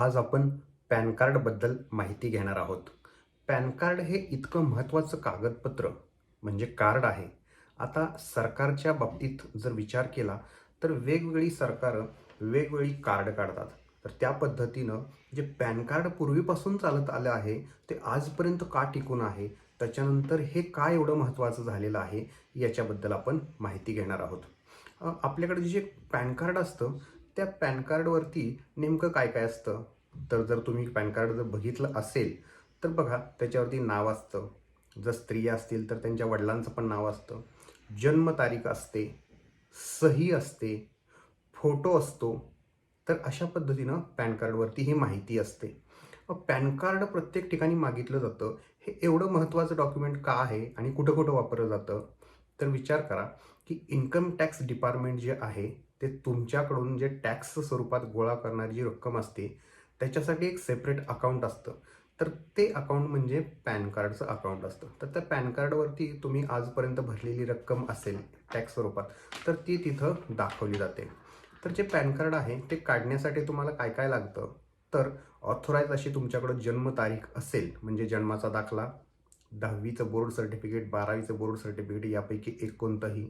आज आपण पॅन कार्डबद्दल माहिती घेणार आहोत. पॅन कार्ड हे इतकं महत्त्वाचं कागदपत्र म्हणजे कार्ड आहे. आता सरकारच्या बाबतीत जर विचार केला तर वेगवेगळी सरकारं वेगवेगळी कार्ड काढतात. तर त्या पद्धतीनं जे पॅन कार्ड पूर्वीपासून चालत आलं आहे ते आजपर्यंत का टिकून आहे त्याच्यानंतर हे का एवढं महत्त्वाचं झालेलं आहे याच्याबद्दल आपण माहिती घेणार आहोत. आपल्याकडे जे पॅन कार्ड असतं त्या पॅन कार्डवरती नेमकं काय काय असतं? तर जर तुम्ही पॅन कार्ड जर बघितलं असेल तर बघा त्याच्यावरती नाव असतं. जर स्त्रिया असतील तर त्यांच्या वडिलांचं पण नाव असतं. जन्मतारीख असते सही असते फोटो असतो. तर अशा पद्धतीनं पॅन कार्डवरती ही माहिती असते. पॅन कार्ड प्रत्येक ठिकाणी मागितलं जातं. हे एवढं महत्त्वाचं डॉक्युमेंट का आहे आणि कुठं कुठं वापरलं जातं? तर विचार करा की इन्कम टॅक्स डिपार्टमेंट जे आहे ते तुमच्याकडून जे टॅक्स स्वरूपात गोळा करणारी जी रक्कम असते त्याच्यासाठी एक सेपरेट अकाउंट असतं. तर ते अकाउंट म्हणजे पॅन कार्डचं अकाउंट असतं. तर त्या पॅन कार्डवरती तुम्ही आजपर्यंत भरलेली रक्कम असेल टॅक्स स्वरूपात तर ती तिथं दाखवली जाते. तर जे पॅन कार्ड आहे ते काढण्यासाठी तुम्हाला काय काय लागतं? तर ऑथोराईज अशी तुमच्याकडं जन्मतारीख असेल म्हणजे जन्माचा दाखला दहावीचं बोर्ड सर्टिफिकेट बारावीचं बोर्ड सर्टिफिकेट यापैकी एक कोणतंही.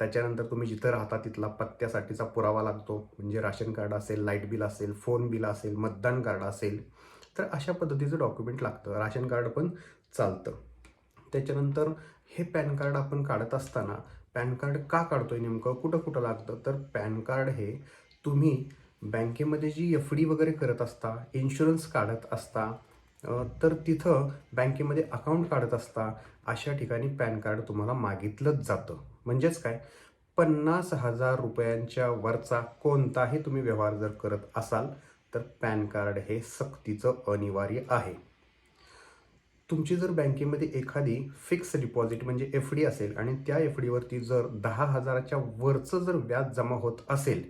त्याच्यानंतर तुम्ही जिथं राहता तिथला पत्त्यासाठीचा पुरावा लागतो. म्हणजे राशन कार्ड असेल लाइट बिल असेल फोन बिल असेल मतदान कार्ड असेल तर अशा पद्धतीचं डॉक्युमेंट लागतं. राशन कार्ड पण चालतं. त्याच्यानंतर हे पॅन कार्ड आपण काढत असताना पॅन कार्ड का काढतोय नेमकं? कुठं कुठं लागतं? तर पॅन कार्ड हे तुम्ही बँकेमध्ये जी एफ डी वगैरे करत असता इन्शुरन्स काढत असता तर तिथं बँकेमध्ये अकाउंट काढत असता अशा ठिकाणी पॅन कार्ड तुम्हाला मागितलंच जातं. म्हणजेच काय? पन्नास हजार रुपयांच्या वरचा कोणताही तुम्ही व्यवहार जर करत असाल तर पॅन कार्ड हे सक्तीचं अनिवार्य आहे. तुमची जर बँकेमध्ये एखादी फिक्स डिपॉझिट म्हणजे एफ डी असेल आणि त्या एफ डीवरती जर दहा हजाराच्या वरचं जर व्याज जमा होत असेल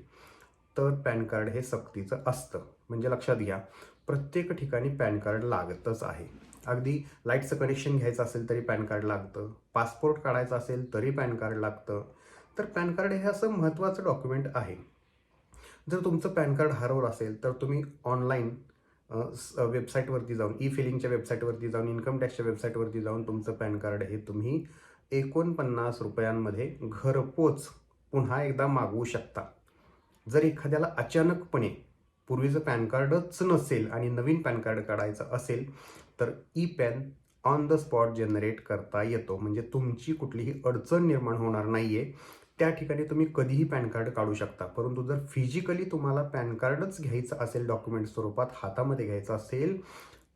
तर पॅन कार्ड हे सक्तीचं असतं. म्हणजे लक्षात घ्या प्रत्येक ठिकाणी पॅन कार्ड लागतच आहे. अगदी लाईटचं कनेक्शन घ्यायचं असेल तरी पॅन कार्ड लागतं. पासपोर्ट काढायचा असेल तरी पॅन कार्ड लागतं. तर पॅन कार्ड हे असं महत्त्वाचं डॉक्युमेंट आहे. जर तुमचं पॅन कार्ड हरवलं असेल तर तुम्ही ऑनलाईन वेबसाईटवरती जाऊन ई फिलिंगच्या वेबसाईटवरती जाऊन इन्कम टॅक्सच्या वेबसाईटवरती जाऊन तुमचं पॅन कार्ड हे तुम्ही एकोणपन्नास रुपयांमध्ये घरपोच पुन्हा एकदा मागवू शकता. जर एखाद्याला अचानकपणे पूर्वीचं पॅन कार्डच नसेल आणि नवीन पॅन कार्ड काढायचं असेल तर E PAN on the spot generate करता येतो. म्हणजे तुमची कुठलीही अडचण निर्माण होणार नाही आहे त्या ठिकाणी तुम्ही कधीही पॅन कार्ड काढू शकता. परंतु जर फिजिकली तुम्हाला पॅन कार्डच घ्यायचं असेल डॉक्युमेंट स्वरूपात हातामध्ये घ्यायचं असेल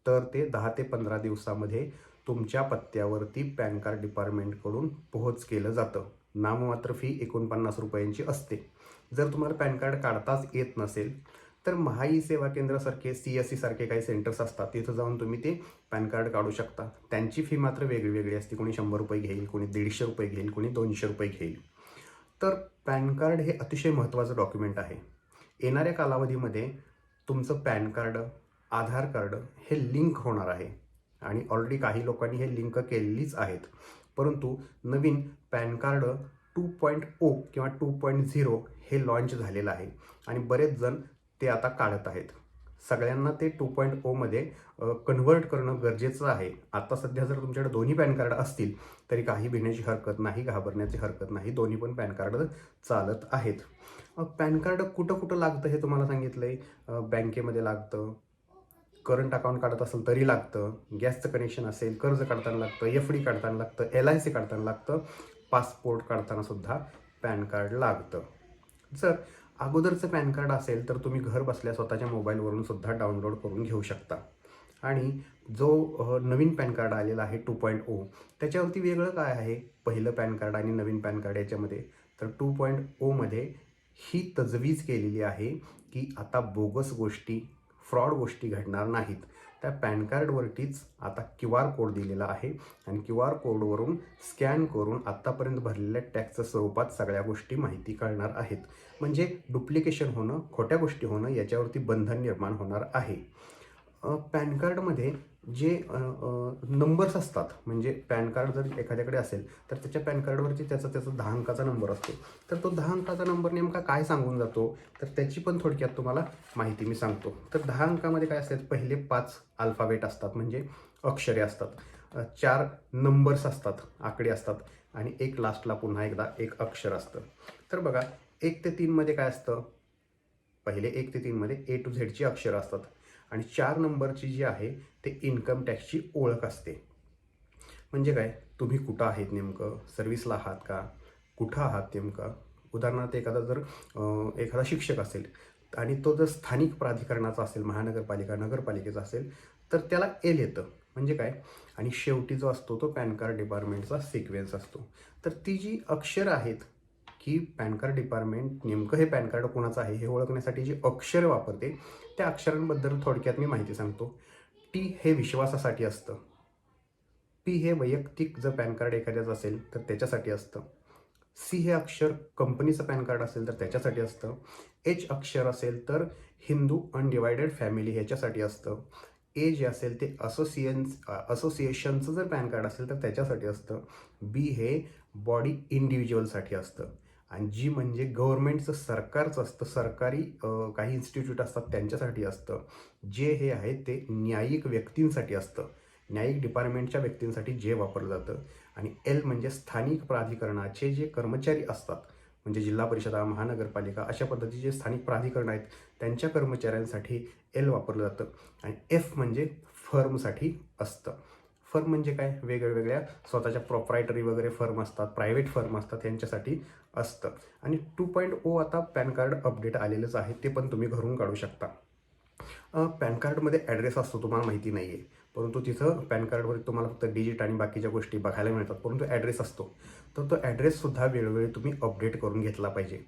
तर ते दहा ते पंधरा दिवसामध्ये तुमच्या पत्त्यावरती पॅन कार्ड डिपार्टमेंटकडून पोहोच केलं जातं. नाममात्र फी एकोणपन्नास रुपयांची असते. जर तुम्हाला पॅन कार्ड काढताच येत नसेल तर महाई सेवा केंद्रासारखे सी एस सी सारखे काही सेंटर्स असतात. तिथं जाऊन तुम्ही ते पॅन कार्ड काढू शकता. त्यांची फी मात्र वेगळी वेगळी असते. कोणी शंभर रुपये घेईल कोणी दीडशे रुपये घेईल कोणी दोनशे रुपये घेईल. तर पॅन कार्ड हे अतिशय महत्त्वाचं डॉक्युमेंट आहे. येणाऱ्या कालावधीमध्ये तुमचं पॅन कार्ड आधार कार्ड हे लिंक होणार आहे. आणि ऑलरेडी काही लोकांनी हे लिंक केलेलीच आहेत. परंतु नवीन PAN card two point O किंवा टू पॉईंट झिरो हे लॉन्च झालेलं आहे. आणि बरेच जण ते आता काढत आहेत. सगळ्यांना ते टू पॉईंट ओमध्ये कन्व्हर्ट करणं गरजेचं आहे. आता सध्या जर तुमच्याकडे दोन्ही पॅन कार्ड असतील तरी काही भिण्याची हरकत नाही घाबरण्याची हरकत नाही. दोन्ही पण पॅन कार्ड चालत आहेत. पॅन कार्ड कुठं कुठं लागतं हे तुम्हाला सांगितलं आहे बँकेमध्ये लागतं करंट अकाउंट काढत असेल तरी लागतं गॅसचं कनेक्शन असेल कर्ज काढताना लागतं एफ डी काढताना लागतं एल आय सी काढताना लागतं पासपोर्ट काढताना सुद्धा पॅन कार्ड लागतं. जर अगोदरचं पॅन कार्ड असेल तर तुम्ही घर बसल्या स्वतःच्या मोबाईलवरून सुद्धा डाउनलोड करून घेऊ शकता. आणि जो नवीन पॅन कार्ड आलेला आहे टू पॉईंट ओ त्याच्यावरती वेगळं काय आहे? पहिलं पॅन कार्ड आणि नवीन पॅन कार्ड याच्यामध्ये. तर टू पॉईंट ओमध्ये ही तजवीज केलेली आहे की आता बोगस गोष्टी फ्रॉड गोष्टी घडणार नाहीत. त्या पॅन कार्डवरतीच आता क्यू आर कोड दिलेला आहे. आणि क्यू आर कोडवरून स्कॅन करून आत्तापर्यंत भरलेल्या टॅक्सच्या स्वरूपात सगळ्या गोष्टी माहिती कळणार आहेत. म्हणजे डुप्लिकेशन होणं खोट्या गोष्टी होणं याच्यावरती बंधन निर्माण होणार आहे. पॅन कार्डमध्ये जे नंबर्स असतात म्हणजे पॅन कार्ड जर एखाद्याकडे असेल तर त्याच्या पॅन कार्डवरती त्याचा त्याचा दहा अंकाचा नंबर असतो. तर तो दहा अंकाचा नंबर नेमका काय सांगून जातो? तर त्याची पण थोडक्यात तुम्हाला माहिती मी सांगतो. तर दहा अंकामध्ये काय असतात? पहिले पाच अल्फाबेट असतात म्हणजे अक्षरे असतात. चार नंबर्स असतात आकडे असतात आणि एक लास्टला पुन्हा एकदा एक अक्षर असतं. तर बघा एक ते तीनमध्ये काय असतं? पहिले एक ते तीनमध्ये ए टू झेडची अक्षरं असतात. आणि चार नंबरची जी आहे ते इन्कम टॅक्सची ओळख असते. म्हणजे काय? तुम्ही कुठं आहेत नेमकं? सर्व्हिसला आहात का? कुठं आहात नेमकं? उदाहरणार्थ एखादा जर एखादा शिक्षक असेल आणि तो जर स्थानिक प्राधिकरणाचा असेल महानगरपालिका नगरपालिकेचा असेल तर त्याला एल येतं. म्हणजे काय? आणि शेवटी जो असतो तो पॅन कार्ड डिपार्टमेंटचा सिक्वेन्स असतो. तर ती जी अक्षरं आहेत की पॅन कार्ड डिपार्टमेंट नेमकं हे पॅन कार्ड कोणाचं आहे हे ओळखण्यासाठी जी अक्षरं वापरते त्या अक्षरांबद्दल थोडक्यात मी माहिती सांगतो. टी हे विश्वासासाठी असतं. पी हे वैयक्तिक जर पॅन कार्ड एखाद्याचं असेल तर त्याच्यासाठी असतं. सी हे अक्षर कंपनीचं पॅन कार्ड असेल तर त्याच्यासाठी असतं. एच अक्षर असेल तर हिंदू अनडिवायडेड फॅमिली ह्याच्यासाठी असतं. ए जे असेल ते असोसिएन्स असोसिएशनचं जर पॅन कार्ड असेल तर त्याच्यासाठी असतं. बी हे बॉडी इंडिव्हिज्युअलसाठी असतं. आणि जी म्हणजे गव्हर्नमेंटचं सरकारचं असतं सरकारी काही इन्स्टिट्यूट असतात त्यांच्यासाठी असतं. जे हे आहे ते न्यायिक व्यक्तींसाठी असतं. न्यायिक डिपार्टमेंटच्या व्यक्तींसाठी जे वापरलं जातं. आणि एल म्हणजे स्थानिक प्राधिकरणाचे जे कर्मचारी असतात म्हणजे जिल्हा परिषदा महानगरपालिका अशा पद्धतीचे स्थानिक प्राधिकरण आहेत त्यांच्या कर्मचाऱ्यांसाठी एल वापरलं जातं. आणि एफ म्हणजे फर्मसाठी असतं. फर्म म्हणजे काय? वेगवेगळ्या स्वतःच्या प्रोप्रायटरी वगैरे फर्म असतात प्रायव्हेट फर्म असतात यांच्यासाठी असतं. आणि टू पॉईंट ओ आता पॅन कार्ड अपडेट आलेलंच आहे ते पण तुम्ही घरून काढू शकता. पॅन कार्डमध्ये ॲड्रेस असतो तुम्हाला माहिती नाही आहे परंतु तिथं पॅन कार्डवर तुम्हाला फक्त डिजिट आणि बाकीच्या गोष्टी बघायला मिळतात परंतु ॲड्रेस असतो. तर तो ॲड्रेससुद्धा वेळोवेळी तुम्ही अपडेट करून घेतला पाहिजे.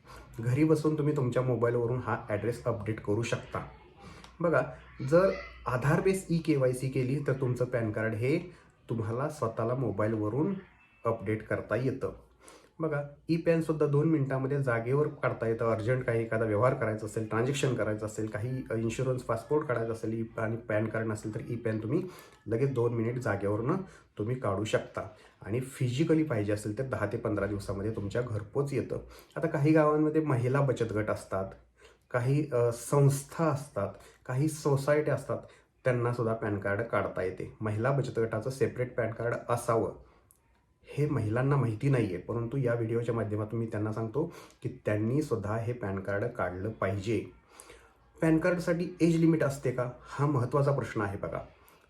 घरी बसून तुम्ही तुमच्या मोबाईलवरून हा ॲड्रेस अपडेट करू शकता. बघा जर Aadhaar base E K Y C केली तर तुमचं पॅन कार्ड हे तुम्हाला स्वतःला मोबाईलवरून अपडेट करता येतं. बघा ई पॅनसुद्धा दोन मिनिटामध्ये जागेवर काढता येतं. अर्जंट काही एखादा व्यवहार करायचा असेल ट्रान्झॅक्शन करायचं असेल काही इन्शुरन्स पासपोर्ट काढायचा असेल ई आणि पॅन कार्ड नसेल तर ई पॅन तुम्ही लगेच दोन मिनिट जागेवरनं तुम्ही काढू शकता. आणि फिजिकली पाहिजे असेल तर दहा ते पंधरा दिवसामध्ये तुमच्या घरपोच येतं. आता काही गावांमध्ये महिला बचत गट असतात काही संस्था असतात काही सोसायटी असतात त्यांनासुद्धा पॅन कार्ड काढता येते. महिला बचत गटाचं सेपरेट पॅन कार्ड असावं. हे महिलांना माहिती नाही आहे परंतु या व्हिडिओच्या माध्यमातून मी त्यांना सांगतो की त्यांनी सुद्धा हे पॅन कार्ड काढलं पाहिजे. पॅन कार्डसाठी एज लिमिट असते का? हा महत्त्वाचा प्रश्न आहे बघा.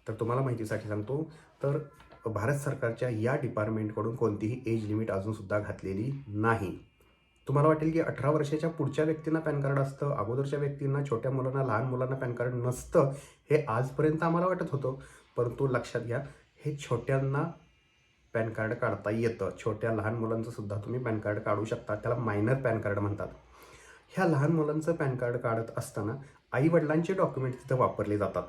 तर तुम्हाला माहितीसाठी सांगतो तर भारत सरकारच्या या डिपार्टमेंटकडून कोणतीही एज लिमिट अजूनसुद्धा घातलेली नाही. तुम्हाला वाटेल की अठरा वर्षाच्या पुढच्या व्यक्तींना पॅन कार्ड असतं अगोदरच्या व्यक्तींना छोट्या मुलांना लहान मुलांना पॅन कार्ड नसतं हे आजपर्यंत आम्हाला वाटत होतं. परंतु लक्षात घ्या हे छोट्यांना पॅन कार्ड काढता येतं. छोट्या लहान मुलांचं सुद्धा तुम्ही पॅन कार्ड काढू शकता. त्याला मायनर पॅन कार्ड म्हणतात. ह्या लहान मुलांचं पॅन कार्ड काढत असताना आईवडिलांचे डॉक्युमेंट तिथं वापरले जातात.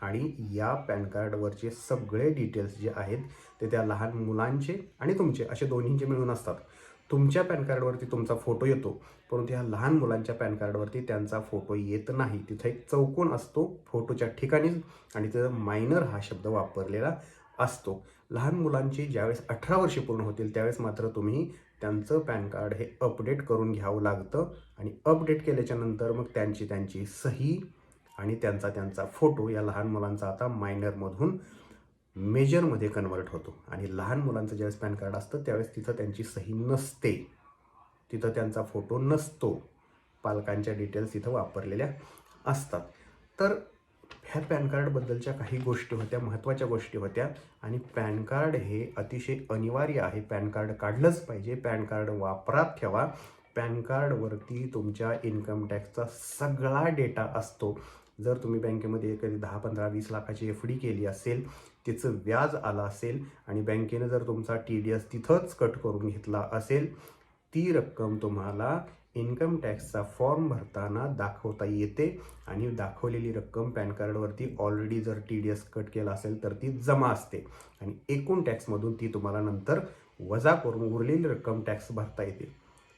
आणि या पॅन कार्डवरचे सगळे डिटेल्स जे आहेत ते त्या लहान मुलांचे आणि तुमचे असे दोन्हींचे मिळून असतात. तुमच्या पॅन कार्डवरती तुमचा फोटो येतो परंतु ह्या लहान मुलांच्या पॅन कार्डवरती त्यांचा फोटो येत नाही. तिथं एक चौकोन असतो फोटोच्या ठिकाणीच आणि तिथं मायनर हा शब्द वापरलेला असतो. लहान मुलांची ज्यावेळेस अठरा वर्षे पूर्ण होतील त्यावेळेस मात्र तुम्ही त्यांचं पॅन कार्ड हे अपडेट करून घ्यावं लागतं आणि अपडेट केल्याच्यानंतर मग त्यांची त्यांची सही आणि त्यांचा त्यांचा फोटो या लहान मुलांचा आता मायनरमधून मेजरमध्ये कन्वर्ट होतो. आणि लहान मुलांचं ज्यावेळेस पॅन कार्ड असतं त्यावेळेस तिथं त्यांची सही नसते. तिथं त्यांचा फोटो नसतो. पालकांच्या डिटेल्स तिथं वापरलेल्या असतात. तर ह्या पॅन कार्डबद्दलच्या काही गोष्टी होत्या महत्त्वाच्या गोष्टी होत्या. आणि पॅन कार्ड हे अतिशय अनिवार्य आहे. पॅन कार्ड काढलंच पाहिजे. पॅन कार्ड वापरात ठेवा. पॅन कार्डवरती तुमच्या इन्कम टॅक्सचा सगळा डेटा असतो. जर तुम्ही बँकेमध्ये एखादी दहा पंधरा वीस लाखाची एफ डी केली असेल तिचं व्याज आलं असेल आणि बँकेनं जर तुमचा टी डी एस तिथंच कट करून घेतला असेल ती रक्कम तुम्हाला इन्कम टॅक्सचा फॉर्म भरताना दाखवता येते आणि दाखवलेली रक्कम पॅन कार्डवरती ऑलरेडी जर टी डी एस कट केला असेल तर ती जमा असते. आणि एकूण टॅक्समधून ती तुम्हाला नंतर वजा करून उरलेली रक्कम टॅक्स भरता येते.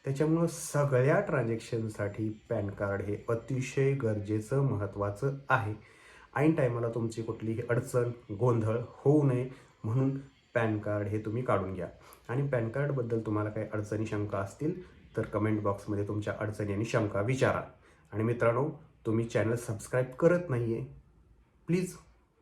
त्याच्यामुळं सगळ्या ट्रान्झॅक्शनसाठी पॅन कार्ड हे अतिशय गरजेचं महत्त्वाचं आहे. ऐन टायमाला तुमची कुठलीही अडचण गोंधळ होऊ नये म्हणून पॅन कार्ड हे तुम्ही काढून घ्या. आणि पॅन कार्डबद्दल तुम्हाला काही अडचणी शंका असतील तर कमेंट बॉक्समध्ये तुमच्या अडचणी आणि शंका विचारा. आणि मित्रांनो तुम्ही चॅनल सबस्क्राईब करत नाही आहे प्लीज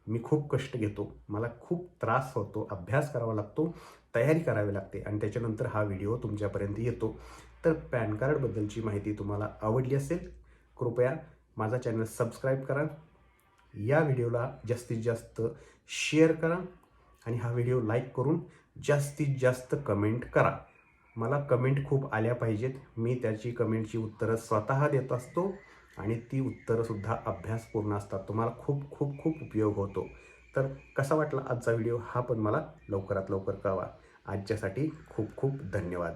मी खूप कष्ट घेतो मला खूप त्रास होतो अभ्यास करावा लागतो तयारी करावी लागते आणि त्याच्यानंतर हा व्हिडिओ तुमच्यापर्यंत येतो. तर पॅन कार्डबद्दलची माहिती तुम्हाला आवडली असेल कृपया माझा चॅनल सबस्क्राईब करा. या व्हिडिओला जास्तीत जास्त शेअर करा आणि हा व्हिडिओ लाईक करून जास्तीत जास्त कमेंट करा. मला कमेंट खूप आल्या पाहिजेत. मी त्याची कमेंटची उत्तरं स्वतः देत असतो आणि ती उत्तरंसुद्धा अभ्यासपूर्ण असतात. तुम्हाला खूप खूप खूप उपयोग होतो. तर कसा वाटला आजचा व्हिडिओ? हा पण मला लवकरात लवकर कळवा. आजच्यासाठी खूप खूप धन्यवाद.